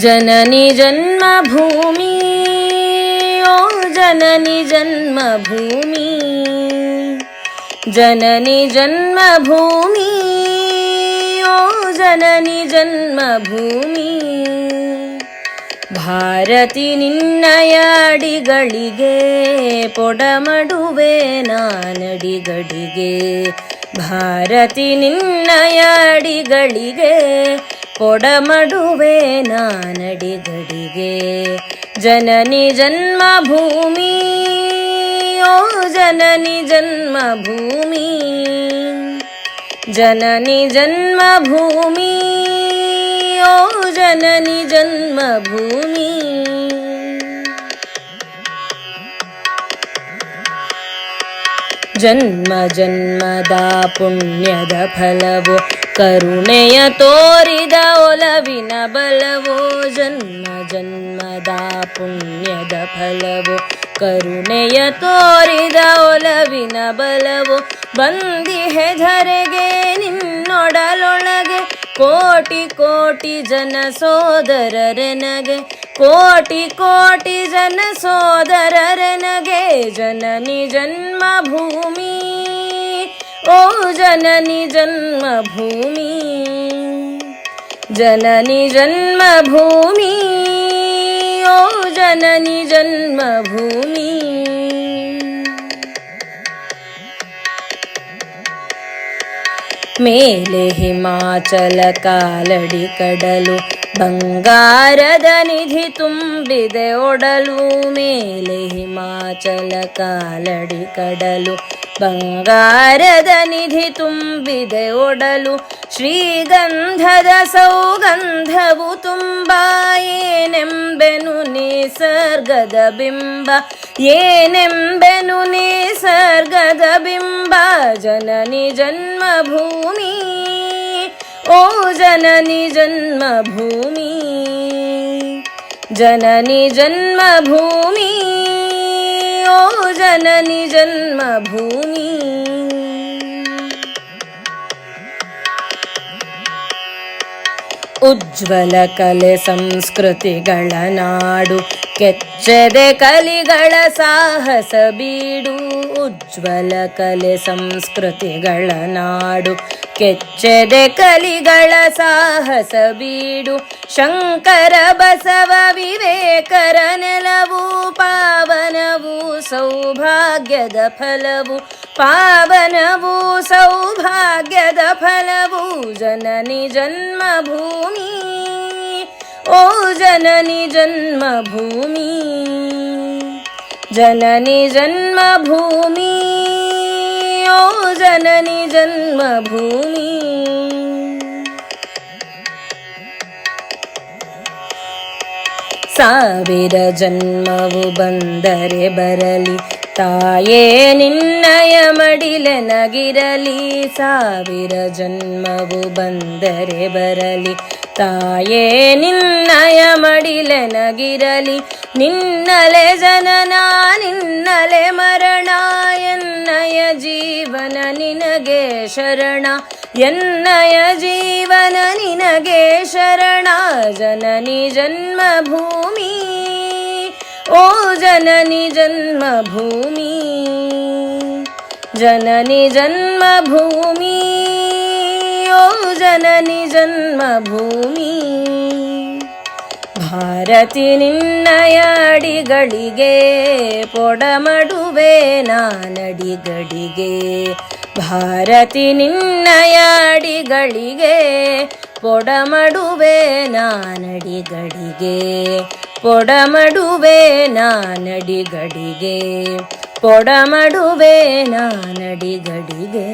ಜನನಿ ಜನ್ಮಭೂಮಿ ಓ ಜನನಿ ಜನ್ಮಭೂಮಿ ಜನನಿ ಜನ್ಮಭೂಮಿ ಓ ಜನನಿ ಜನ್ಮಭೂಮಿ ಭಾರತಿ ನಿನ್ನಯ ಅಡಿಗಳಿಗೆ ಪೊಡಮಡುವೆ ನಾನಡಿಗಡಿಗೆ ಭಾರತಿ ನಿನ್ನಯ ಪೊಡಮಡುವೆ ನಾನಡಿಗಡಿಗೆ ಜನನಿ ಜನ್ಮ ಭೂಮಿ, ಓ ಜನನಿ ಜನ್ಮ ಭೂಮಿ. ಜನನಿ ಜನ್ಮ ಭೂಮಿ, ಓ ಜನನಿ ಜನ್ಮ ಭೂಮಿ. ಜನ್ಮ ಜನ್ಮದ ಪುಣ್ಯದ ಫಲವೋ ಕರುಣೆಯ ತೋರಿದ ಒಲವಿನ ಬಲವೋ, ಜನ್ಮ ಜನ್ಮದ ಪುಣ್ಯದ ಫಲವೋ. ಕರುಣೆಯ ತೋರಿದ ಒಲವಿನ ಬಲವೋ ಬಂದಿಹೆ ಧರೆಗೆ ನಿನ್ನೊಡಲೊಳಗೆ. ಕೋಟಿ ಕೋಟಿ ಜನ ಸೋದರರೆನಗೆ, ಕೋಟಿ ಕೋಟಿ ಜನ ಸೋದರರೆನಗೆ. ಜನನಿ ಜನ್ಮಭೂಮಿ ಓ ಜನನಿ ಜನ್ಮಭೂಮಿ ಜನನಿ ಜನ್ಮಭೂಮಿ ಓ ಜನನಿ ಜನ್ಮಭೂಮಿ ಮೇಲೆ ಹಿಮಾಚಲ ಕಾಲಡಿ ಕಡಲು ಬಂಗಾರದ ನಿಧಿ ತುಂಬಿದೆ ಒಡಲು ಮೇಲೆ ಹಿಮಾಚಲ ಕಾಲಡಿ ಕಡಲು ಬಂಗಾರದ ನಿಧಿ ತುಂಬಿದೆ ಒಡಲು ಶ್ರೀಗಂಧದ ಸೌಗಂಧವು ತುಂಬ ಏನೆಂಬೆನು ನಿಸರ್ಗದ ಬಿಂಬ ಏನೆಂಬೆನು ನಿಸರ್ಗದ ಬಿಂಬ ಜನನಿ ಜನ್ಮಭೂಮಿ ಓ ಜನನಿ ಜನ್ಮಭೂಮಿ ಜನನಿ ಜನ್ಮಭೂಮಿ ಜನನಿ ಜನ್ಮಭೂಮಿ. ಉಜ್ವಲ ಕಲೆ ಸಂಸ್ಕೃತಿಗಳ ನಾಡು, ಕೆಚ್ಚದೆ ಕಲಿಗಳ ಸಾಹಸ ಬೀಡು. ಉಜ್ವಲ ಕಲೆ ಸಂಸ್ಕೃತಿಗಳ ನಾಡು, ಕೆಚ್ಚದೆ ಕಲಿಗಳ ಸಾಹಸ ಬೀಡು. ಶಂಕರ ಬಸವ ವಿವೇಕರ ನೆಲವು ಪಾವನವು ಸೌಭಾಗ್ಯದ ಫಲವು ಪಾವನವು ಸೌಭಾಗ್ಯದ ಫಲವು ಜನನಿ ಜನ್ಮಭೂಮಿ ಓ ಜನನಿ ಜನ್ಮಭೂಮಿ ಜನನಿ ಜನ್ಮಭೂಮಿ ಓ ಜನನಿ ಜನ್ಮಭೂಮಿ ಸಾವಿರ ಜನ್ಮವು ಬಂದರೆ ಬರಲಿ. ತಾಯೇ, ನಿನ್ನಯ ಮಡಿಲೆನಗಿರಲಿ ಸಾವಿರ ಜನ್ಮವು ಬಂದರೆ ಬರಲಿ. ತಾಯೇ, ನಿನ್ನಯ ಮಡಿಲೆನಗಿರಲಿ ನಿನ್ನಲೆ ಜನನ, ನಿನ್ನಲೆ ಮರಣ. ಎನ್ನಯ ಜೀವನ ನಿನಗೆ ಶರಣ. ಎನ್ನಯ ಜೀವನ ನಿನಗೆ ಶರಣ. ಜನನಿ ಜನ್ಮಭೂಮಿ ಓ ಜನನಿ ಜನ್ಮಭೂಮಿ ಜನನಿ ಜನ್ಮಭೂಮಿ, ಓ ಜನನಿ ಜನ್ಮಭೂಮಿ, ಭಾರತಿ ನಿನ್ನಯಾಡಿಗಳಿಗೆ, ಪೊಡಮಡುವೆ ನಾನಡಿಗಳಿಗೆ ಭಾರತಿ ನಿನ್ನಯ ಅಡಿಗಳಿಗೆ ಪೊಡಮಡುವೆ ನಾನಡಿಗಡಿಗೆ ಪೊಡಮಡುವೆ ನಾನಡಿಗಡಿಗೆ ಪೊಡಮಡುವೆ ನಾನಡಿಗಡಿಗೆ.